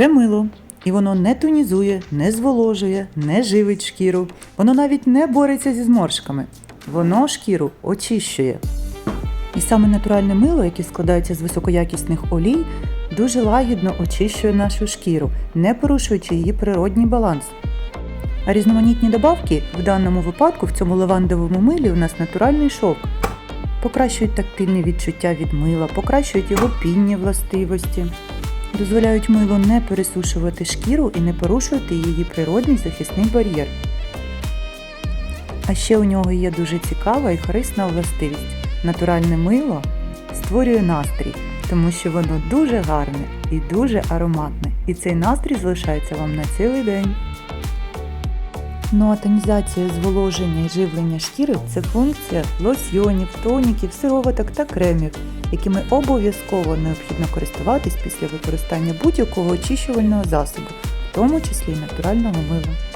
Це мило. І воно не тонізує, не зволожує, не живить шкіру. Воно навіть не бореться зі зморшками. Воно шкіру очищує. І саме натуральне мило, яке складається з високоякісних олій, дуже лагідно очищує нашу шкіру, не порушуючи її природній баланс. А різноманітні добавки в даному випадку в цьому лавандовому милі у нас натуральний шовк. Покращують тактильне відчуття від мила, покращують його пінні властивості, дозволяють милу не пересушувати шкіру і не порушувати її природний захисний бар'єр. А ще у нього є дуже цікава і корисна властивість. Натуральне мило створює настрій, тому що воно дуже гарне і дуже ароматне. І цей настрій залишається вам на цілий день. Ну а тонізація зволоження і живлення шкіри це функція лосьйонів, тоніків, сироваток та кремів, якими обов'язково необхідно користуватись після використання будь-якого очищувального засобу, в тому числі й натурального мила.